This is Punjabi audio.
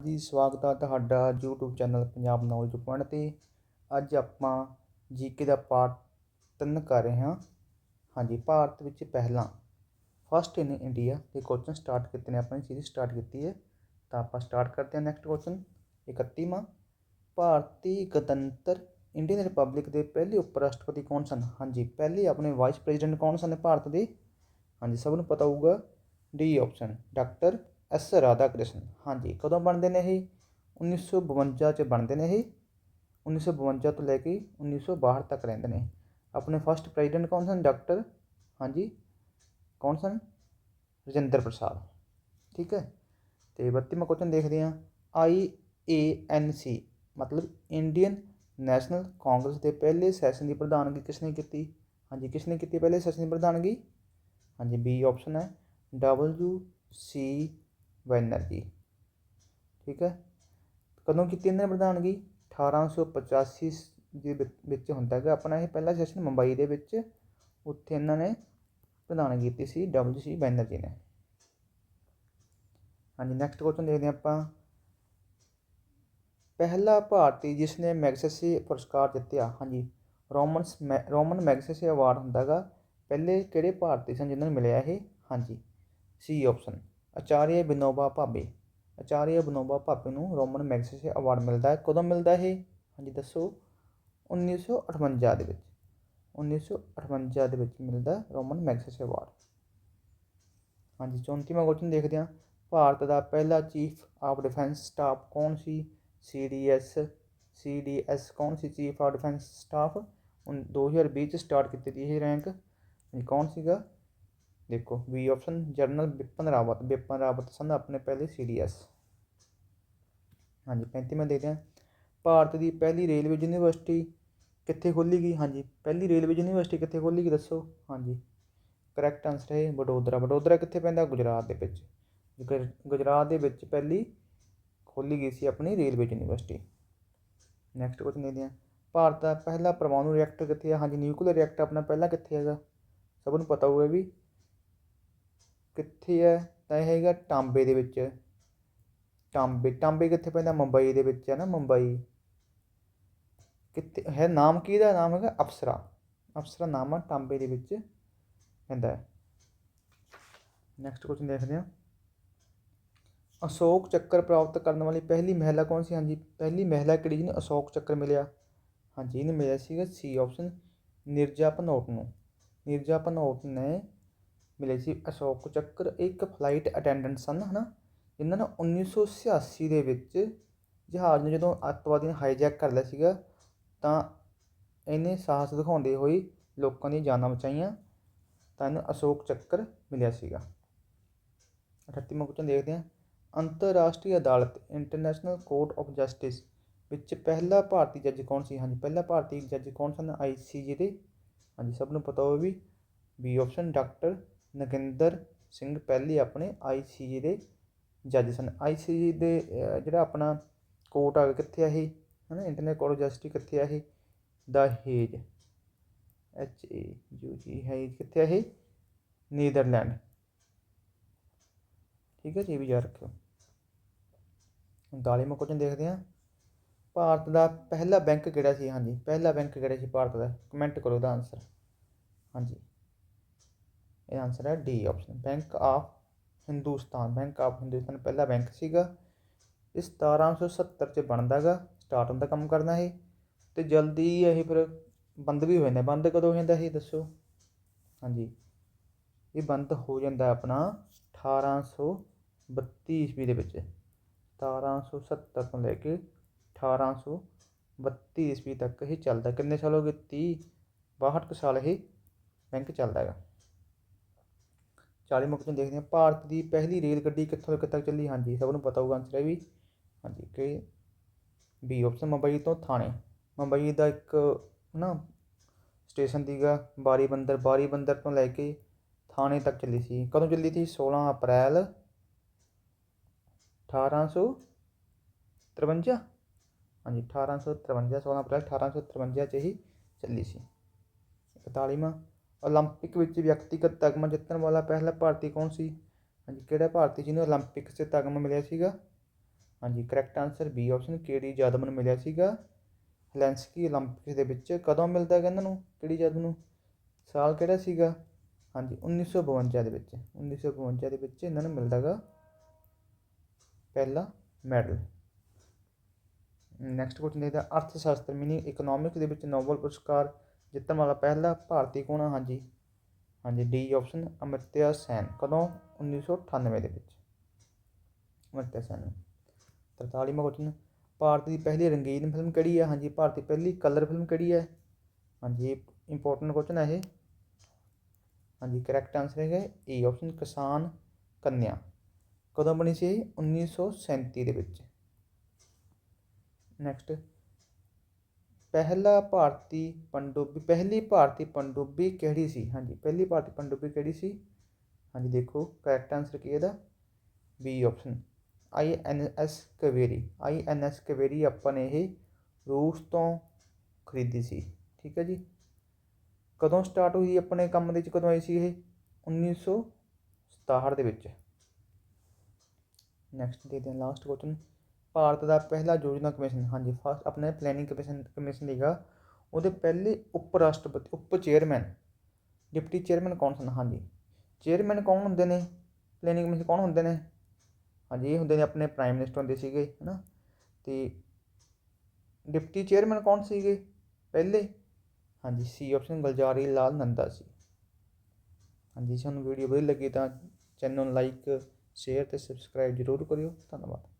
ਜੀ, ਸਵਾਗਤ ਆ ਤੁਹਾਡਾ YouTube channel Punjab knowledge point ਤੇ। ਅੱਜ ਆਪਾਂ ਜੀਕੇ ਦਾ ਪਾਰਟ 3 ਕਰ ਰਹੇ ਹਾਂ। ਹਾਂਜੀ, ਭਾਰਤ ਵਿੱਚ ਪਹਿਲਾਂ ਫਸਟ ਇਨ ਇੰਡੀਆ ਦੇ ਕੁਐਸਚਨ ਸਟਾਰਟ ਕੀਤੇ ਨੇ ਆਪਣੀ ਸੀਰੀਜ਼ ਸਟਾਰਟ ਕੀਤੀ ਹੈ। ਤਾਂ ਆਪਾਂ ਸਟਾਰਟ ਕਰਦੇ ਹਾਂ ਨੈਕਸਟ ਕੁਐਸਚਨ 31ਵਾਂ ਭਾਰਤੀ ਗਣਤੰਤਰ ਇੰਡੀਅਨ ਰਿਪਬਲਿਕ ਦੇ ਪਹਿਲੇ ਉਪ ਰਾਸ਼ਟਰਪਤੀ ਕੌਣ ਸਨ? ਹਾਂਜੀ, ਪਹਿਲੇ ਆਪਣੇ ਵਾਈਸ ਪ੍ਰੈਜ਼ੀਡੈਂਟ ਕੌਣ ਸਨ ਭਾਰਤ ਦੇ? ਹਾਂਜੀ, ਸਭ ਨੂੰ ਪਤਾ ਹੋਊਗਾ D option doctor S Radha Krishnan. ਹਾਂਜੀ, ਕਦੋਂ ਬਣਦੇ ਨੇ ਇਹ? 1952 ਚ ਬਣਦੇ ਨੇ ਇਹ। 1952 ਤੋਂ ਲੈ ਕੇ 1962 ਤੱਕ ਰਹਿੰਦੇ ਨੇ। ਆਪਣੇ ਫਸਟ ਪ੍ਰੈਜ਼ੀਡੈਂਟ ਕੌਣ ਸਨ? ਡਾਕਟਰ ਹਾਂਜੀ, ਕੌਣ ਸਨ? ਰਜਿੰਦਰ ਪ੍ਰਸਾਦ। ਠੀਕ ਹੈ? ਤੇ 32ਵਾਂ ਕੁਐਸਚਨ ਦੇਖਦੇ ਹਾਂ। ਆਈ ਏ ਐਨ ਸੀ, ਮਤਲਬ ਇੰਡੀਅਨ ਨੈਸ਼ਨਲ ਕਾਂਗਰਸ ਦੇ ਪਹਿਲੇ ਸੈਸ਼ਨ ਦੀ ਪ੍ਰਧਾਨਗੀ ਕਿਸ ਨੇ ਕੀਤੀ? ਹਾਂਜੀ ਕਿਸ ਨੇ ਕੀਤੀ ਪਹਿਲੇ ਸੈਸ਼ਨ ਦੀ ਪ੍ਰਧਾਨਗੀ? ਹਾਂਜੀ ਬੀ ਆਪਸ਼ਨ ਹੈ ਡਬਲਯੂ ਸੀ ਬੈਨਰਜੀ ਠੀਕ ਹੈ? ਕਦੋਂ ਕੀਤੀ ਇਹਨਾਂ ਨੇ ਪ੍ਰਧਾਨਗੀ? 1885 ਦੇ ਵਿੱਚ- ਵਿੱਚ ਹੁੰਦਾ ਹੈਗਾ। ਆਪਣਾ ਇਹ ਪਹਿਲਾ ਸੈਸ਼ਨ ਮੁੰਬਈ ਦੇ ਵਿੱਚ। ਉੱਥੇ ਇਹਨਾਂ ਨੇ ਪ੍ਰਧਾਨ ਕੀਤੀ ਸੀ ਡਬਲਯੂ ਸੀ ਬੈਨਰਜੀ ਨੇ। ਹਾਂਜੀ ਨੈਕਸਟ ਕੁਐਸਚਨ ਦੇਖਦੇ ਹਾਂ ਆਪਾਂ। ਪਹਿਲਾ ਭਾਰਤੀ ਜਿਸ ਨੇ ਮੈਗਸੇਸੇ ਪੁਰਸਕਾਰ ਜਿੱਤਿਆ, ਹਾਂਜੀ, ਰੋਮਨਸ ਮੈ- ਰੋਮਨ ਮੈਗਸੇਸੇ ਅਵਾਰਡ ਹੁੰਦਾ ਹੈਗਾ। ਪਹਿਲੇ ਕਿਹੜੇ ਭਾਰਤੀ ਸਨ ਜਿਨ੍ਹਾਂ ਨੂੰ ਮਿਲਿਆ ਇਹ? ਹਾਂਜੀ ਸੀ ਆਪਸ਼ਨ ਆਚਾਰੀਆ ਵਿਨੋਬਾ ਭਾਵੇ ਆਚਾਰੀਆ ਵਿਨੋਬਾ ਭਾਵੇ ਨੂੰ ਰੋਮਨ ਮੈਗਸੇਸੇ ਅਵਾਰਡ ਮਿਲਦਾ ਹੈ। ਕਦੋਂ ਮਿਲਦਾ ਇਹ? ਹਾਂਜੀ, ਦੱਸੋ। 1958 ਦੇ ਵਿੱਚ। 1958 ਦੇ ਵਿੱਚ ਮਿਲਦਾ ਰੋਮਨ ਮੈਗਸੇਸੇ ਅਵਾਰਡ। ਹਾਂਜੀ 34ਵਾਂ ਕੁਐਸਚਨ ਦੇਖਦੇ ਹਾਂ। ਭਾਰਤ ਦਾ ਪਹਿਲਾ ਚੀਫ ਆਫ ਡਿਫੈਂਸ ਸਟਾਫ ਕੌਣ ਸੀ? ਸੀਡੀਐਸ ਸੀਡੀਐਸ ਕੌਣ ਸੀ? ਚੀਫ ਆਫ ਡਿਫੈਂਸ ਸਟਾਫ 2020 ਚ ਸਟਾਰਟ ਕੀਤੀ ਸੀ ਇਹ ਰੈਂਕ ਕੌਣ ਸੀਗਾ? ਦੇਖੋ B option general Bipin Rawat Bipin Rawat ਸਨ ਆਪਣੇ ਪਹਿਲੇ ਸੀਡੀਐਸ ਹਾਂਜੀ 35ਵਾਂ ਦੇਖਦੇ ਹਾਂ। ਭਾਰਤ ਦੀ ਪਹਿਲੀ ਰੇਲਵੇ ਯੂਨੀਵਰਸਿਟੀ ਕਿੱਥੇ ਖੋਲ੍ਹੀ ਗਈ? ਹਾਂਜੀ, ਪਹਿਲੀ ਰੇਲਵੇ ਯੂਨੀਵਰਸਿਟੀ ਕਿੱਥੇ ਖੋਲ੍ਹੀ ਗਈ ਦੱਸੋ? ਹਾਂਜੀ ਕਰੈਕਟ ਆਨਸਰ ਹੈ ਵਡੋਦਰਾ। ਵਡੋਦਰਾ ਕਿੱਥੇ ਪੈਂਦਾ? ਗੁਜਰਾਤ ਦੇ ਵਿੱਚ। ਗੁਜ- ਗੁਜਰਾਤ ਦੇ ਵਿੱਚ ਪਹਿਲੀ ਖੋਲ੍ਹੀ ਗਈ ਸੀ ਆਪਣੀ ਰੇਲਵੇ ਯੂਨੀਵਰਸਿਟੀ। ਨੈਕਸਟ ਕੁਐਸਚਨ ਦੇਖਦੇ ਹਾਂ। ਭਾਰਤ ਦਾ ਪਹਿਲਾ ਪਰਮਾਣੂ ਰਿਐਕਟਰ ਕਿੱਥੇ ਹੈ ਹਾਂਜੀ ਨਿਊਕਲੀਅਰ ਰਿਐਕਟਰ ਆਪਣਾ ਪਹਿਲਾ ਕਿੱਥੇ ਹੈਗਾ? ਸਭ ਨੂੰ ਪਤਾ ਹੋਊਗਾ ਵੀ। ਕਿੱਥੇ ਹੈ ਤਾਂ ਇਹ ਹੈਗਾ ਟਾਂਬੇ ਦੇ ਵਿੱਚ। ਟਾਂਬੇ ਟਾਂਬੇ ਕਿੱਥੇ ਪੈਂਦਾ? ਮੁੰਬਈ ਦੇ ਵਿੱਚ ਹੈ ਨਾ, ਮੁੰਬਈ। ਕਿੱਥੇ, ਹੈ ਨਾਮ ਕੀ ਦਾ? ਨਾਮ ਹੈਗਾ ਅਪਸਰਾ। ਅਪਸਰਾ ਨਾਮ ਆ ਟਾਂਬੇ ਦੇ ਵਿੱਚ ਪੈਂਦਾ ਹੈ ਨੈਕਸਟ ਕੁਐਸਚਨ ਦੇਖਦੇ ਹਾਂ। ਅਸ਼ੋਕ ਚੱਕਰ ਪ੍ਰਾਪਤ ਕਰਨ ਵਾਲੀ ਪਹਿਲੀ ਮਹਿਲਾ ਕੌਣ ਸੀ? ਹਾਂਜੀ, ਪਹਿਲੀ ਮਹਿਲਾ ਕਿਹੜੀ ਜਿਹਨੂੰ ਅਸ਼ੋਕ ਚੱਕਰ ਮਿਲਿਆ? ਹਾਂਜੀ, ਇਹਨੂੰ ਮਿਲਿਆ ਸੀਗਾ ਸੀ ਆਪਸ਼ਨ ਨਿਰਜਾ ਭਨੋਟ ਨੂੰ। ਨਿਰਜਾ ਭਨੋਟ ਨੇ ਮਿਲੇ ਸੀ ਅਸ਼ੋਕ ਚੱਕਰ। ਇੱਕ ਫਲਾਈਟ ਅਟੈਂਡੈਂਟ ਸਨ, ਹਨਾ? ਜਿਨ੍ਹਾਂ ਨੇ 1986 ਦੇ ਵਿੱਚ ਜਹਾਜ਼ ਨੂੰ ਜਦੋਂ ਅੱਤਵਾਦੀ ਨੇ ਹਾਈਜੈਕ ਕਰ ਲਿਆ ਸੀਗਾ, ਤਾਂ ਇਹਨੇ ਸਾਹਸ ਦਿਖਾਉਂਦੇ ਹੋਏ ਲੋਕਾਂ ਦੀਆਂ ਜਾਨਾਂ ਬਚਾਈਆਂ, ਤਾਂ ਇਹਨੂੰ ਅਸ਼ੋਕ ਚੱਕਰ ਮਿਲਿਆ ਸੀਗਾ। 38ਵਾਂ ਕੁਐਸਚਨ ਦੇਖਦੇ ਹਾਂ। ਅੰਤਰਰਾਸ਼ਟਰੀ ਅਦਾਲਤ ਇੰਟਰਨੈਸ਼ਨਲ ਕੋਰਟ ਆਫ ਜਸਟਿਸ ਵਿੱਚ ਪਹਿਲਾ ਭਾਰਤੀ ਜੱਜ ਕੌਣ ਸੀ? ਹਾਂਜੀ, ਪਹਿਲਾ ਭਾਰਤੀ ਜੱਜ ਕੌਣ ਸਨ? ਆਈਸੀਜੇ ਦੇ। ਹਾਂਜੀ, ਸਭ ਨੂੰ ਪਤਾ ਹੋਵੇ ਵੀ B option doctor Nagendra Singh ਪਹਿਲੇ ਆਪਣੇ ਆਈਸੀਜੇ ਦੇ ਜੱਜ ਸਨ। ਆਈਸੀਜੇ ਦੇ ਜਿਹੜਾ ਆਪਣਾ ਕੋਰਟ ਆ ਕਿੱਥੇ ਆ ਇਹ? ਹੈ ਨਾ ਇੰਟਰਨੈਸ਼ਨਲ ਕੋਰਟ ਆਫ ਜਸਟਿਸ ਕਿੱਥੇ ਆ ਇਹ? ਦਾ ਹੇਜ ਐਚ ਏ ਯੂ ਜੀ ਹੈ ਕਿੱਥੇ ਆ ਇਹ? ਨੀਦਰਲੈਂਡ ਠੀਕ ਹੈ ਜੀ ਵੀ ਯਾਦ ਰੱਖਿਓ। 39ਵਾਂ ਕੁਐਸਚਨ ਦੇਖਦੇ ਹਾਂ। ਭਾਰਤ ਦਾ ਪਹਿਲਾ ਬੈਂਕ ਕਿਹੜਾ ਸੀ? ਹਾਂਜੀ, ਪਹਿਲਾ ਬੈਂਕ ਕਿਹੜਾ ਸੀ ਭਾਰਤ ਦਾ? ਕਮੈਂਟ ਕਰੋ ਦਾ ਆਨਸਰ ਹਾਂਜੀ। ਇਹ ਆਨਸਰ ਹੈ D option bank of Hindustan bank of Hindustan ਪਹਿਲਾ ਬੈਂਕ ਸੀਗਾ। ਇਹ 1770 ਚ ਬਣਦਾ ਗਾ। ਸਟਾਰਟ ਹੁੰਦਾ ਕੰਮ ਕਰਨਾ ਇਹ। ਤੇ ਜਲਦੀ ਇਹ ਫਿਰ ਬੰਦ ਵੀ ਹੋ ਜਾਂਦਾ। ਬੰਦ ਕਦੋਂ ਹੋ ਜਾਂਦਾ ਇਹ ਦੱਸੋ? ਹਾਂਜੀ। ਇਹ ਬੰਦ ਹੋ ਜਾਂਦਾ ਆਪਣਾ 1832 ਈਸਵੀ ਦੇ ਵਿੱਚ। 1770 ਤੋਂ ਲੈ ਕੇ 1832 ਈਸਵੀ ਤੱਕ ਇਹ ਚੱਲਦਾ। ਕਿੰਨੇ ਸਾਲ ਹੋ ਗਏ? 30 62 ਕੁ ਸਾਲ ਇਹ ਬੈਂਕ ਚੱਲਦਾ ਹੈਗਾ 40 ਮੁਕਤ ਦੇਖਦੇ ਹਾਂ। ਭਾਰਤ ਦੀ ਪਹਿਲੀ ਰੇਲ ਗੱਡੀ ਕਿੱਥੋਂ ਤੋਂ ਤੱਕ ਚੱਲੀ? ਹਾਂਜੀ ਸਭ ਨੂੰ ਪਤਾ ਹੋਊਗਾ ਆਨਸਰ ਹੈ ਵੀ। ਹਾਂਜੀ ਕਿ ਬੀ ਆਪਸ਼ਨ ਮੁੰਬਈ ਤੋਂ ਥਾਣੇ। ਮੁੰਬਈ ਦਾ ਇੱਕ ਨਾ ਸਟੇਸ਼ਨ ਦੀਗਾ ਬਾਰੀ ਬੰਦਰ ਬਾਰੀ ਬੰਦਰ ਤੋਂ ਲੈ ਕੇ ਥਾਣੇ ਤੱਕ ਚੱਲੀ ਸੀ। ਕਦੋਂ ਚੱਲੀ ਸੀ? 16 ਅਪ੍ਰੈਲ 1853 ਹਾਂਜੀ 1853 16 ਅਪ੍ਰੈਲ 1853 ਚ ਹੀ ਚੱਲੀ ਸੀ। 41ਵਾਂ ਓਲੰਪਿਕ ਵਿੱਚ ਵਿਅਕਤੀਗਤ ਤਗਮਾ ਜਿੱਤਣ ਵਾਲਾ ਪਹਿਲਾ ਭਾਰਤੀ ਕੌਣ ਸੀ? ਹਾਂਜੀ, ਕਿਹੜਾ ਭਾਰਤੀ ਜਿਹਨੂੰ ਓਲੰਪਿਕ 'ਚ ਤਗਮਾ ਮਿਲਿਆ ਸੀਗਾ? ਹਾਂਜੀ ਕਰੈਕਟ ਆਨਸਰ ਬੀ ਆਪਸ਼ਨ ਕਿਹੜੀ ਜਾਦਵ ਨੂੰ ਮਿਲਿਆ ਸੀਗਾ। ਹੈਲੈਂਸਕੀ ਓਲੰਪਿਕ ਦੇ ਵਿੱਚ ਕਦੋਂ ਮਿਲਦਾ ਹੈ ਇਹਨਾਂ ਨੂੰ? ਕਿਹੜੀ ਜਾਦਵ ਨੂੰ? ਸਾਲ ਕਿਹੜਾ ਸੀਗਾ? ਹਾਂਜੀ 1952 ਦੇ ਵਿੱਚ। 1952 ਦੇ ਵਿੱਚ ਇਹਨਾਂ ਨੂੰ ਮਿਲਦਾਗਾ ਪਹਿਲਾ ਮੈਡਲ। ਨੈਕਸਟ ਕੁਐਸਚਨ ਦੇਖਦਾ ਅਰਥ ਸ਼ਾਸਤਰ ਮਿਨੀ ਇਕਨੋਮਿਕਸ ਦੇ ਵਿੱਚ ਨੋਬਲ ਪੁਰਸਕਾਰ ਜਿੱਤਣ ਵਾਲਾ ਪਹਿਲਾ ਭਾਰਤੀ ਕੌਣ ਆ? ਹਾਂਜੀ। ਹਾਂਜੀ ਡੀ ਆਪਸ਼ਨ ਅਮਰਤਿਆ ਸੈਨ। ਕਦੋਂ? 1998 ਦੇ ਵਿੱਚ। ਅਮਰਤਿਆ ਸੈਨ 43ਵਾਂ ਕੁਐਸਚਨ ਭਾਰਤ ਦੀ ਪਹਿਲੀ ਰੰਗੀਨ ਫਿਲਮ ਕਿਹੜੀ ਹੈ ਹਾਂਜੀ, ਭਾਰਤ ਦੀ ਪਹਿਲੀ ਕਲਰ ਫਿਲਮ ਕਿਹੜੀ ਹੈ ਹਾਂਜੀ ਇੰਪੋਰਟੈਂਟ ਕੁਐਸਚਨ ਹੈ ਇਹ। ਹਾਂਜੀ ਕਰੈਕਟ ਆਨਸਰ ਹੈਗਾ ਈ ਆਪਸ਼ਨ ਕਿਸਾਨ ਕੰਨਿਆ। ਕਦੋਂ ਬਣੀ ਸੀ ਇਹ? 1937 ਦੇ ਵਿੱਚ। ਨੈਕਸਟ ਪਹਿਲਾ ਭਾਰਤੀ ਪਣਡੁੱਬੀ ਪਹਿਲੀ ਭਾਰਤੀ ਪਣਡੁੱਬੀ ਕਿਹੜੀ ਸੀ? ਹਾਂਜੀ, ਪਹਿਲੀ ਭਾਰਤੀ ਪਣਡੁੱਬੀ ਕਿਹੜੀ ਸੀ? ਹਾਂਜੀ, ਦੇਖੋ ਕਰੈਕਟ ਆਨਸਰ ਕੀ ਹੈ ਇਹਦਾ? B option I N S Kaveri. I N S Kaveri ਆਪਾਂ ਨੇ ਇਹ ਰੂਸ ਤੋਂ ਖਰੀਦੀ ਸੀ, ਠੀਕ ਹੈ ਜੀ? ਕਦੋਂ ਸਟਾਰਟ ਹੋਈ ਆਪਣੇ ਕੰਮ ਦੇ ਵਿੱਚ? ਕਦੋਂ ਆਈ ਸੀ ਇਹ? 1967 ਦੇ ਵਿੱਚ। ਨੈਕਸਟ ਦੇਖਦੇ ਹਾਂ ਲਾਸਟ ਕੁਐਸਚਨ ਭਾਰਤ ਦਾ ਪਹਿਲਾ ਯੋਜਨਾ ਕਮਿਸ਼ਨ, ਹਾਂਜੀ ਫਸਟ ਆਪਣਾ ਪਲੈਨਿੰਗ ਕਮਿਸ਼ਨ ਕਮਿਸ਼ਨ ਸੀਗਾ ਉਹਦੇ ਪਹਿਲੇ ਉਪ ਰਾਸ਼ਟਰਪਤੀ ਉਪ ਚੇਅਰਮੈਨ ਡਿਪਟੀ ਚੇਅਰਮੈਨ ਕੌਣ ਸਨ? ਹਾਂਜੀ ਚੇਅਰਮੈਨ ਕੌਣ ਹੁੰਦੇ ਨੇ? ਪਲੈਨਿੰਗ ਕਮਿਸ਼ਨ ਕੌਣ ਹੁੰਦੇ ਨੇ? ਹਾਂਜੀ, ਇਹ ਹੁੰਦੇ ਨੇ ਆਪਣੇ ਪ੍ਰਾਈਮ ਮਿਨਿਸਟਰ ਹੁੰਦੇ ਸੀਗੇ, ਹਨਾ? ਤੇ ਡਿਪਟੀ ਚੇਅਰਮੈਨ ਕੌਣ ਸੀਗੇ? ਪਹਿਲੇ? ਹਾਂਜੀ ਸੀ ਆਪਸ਼ਨ ਗੁਲਜ਼ਾਰੀ ਲਾਲ ਨੰਦਾ ਸੀ। ਹਾਂਜੀ, ਜੇ ਤੁਹਾਨੂੰ ਵੀਡੀਓ ਵਧੀਆ ਲੱਗੀ ਤਾਂ ਚੈਨਲ ਨੂੰ ਲਾਈਕ ਸ਼ੇਅਰ ਤੇ ਸਬਸਕ੍ਰਾਈਬ ਜ਼ਰੂਰ ਕਰਿਓ। ਧੰਨਵਾਦ।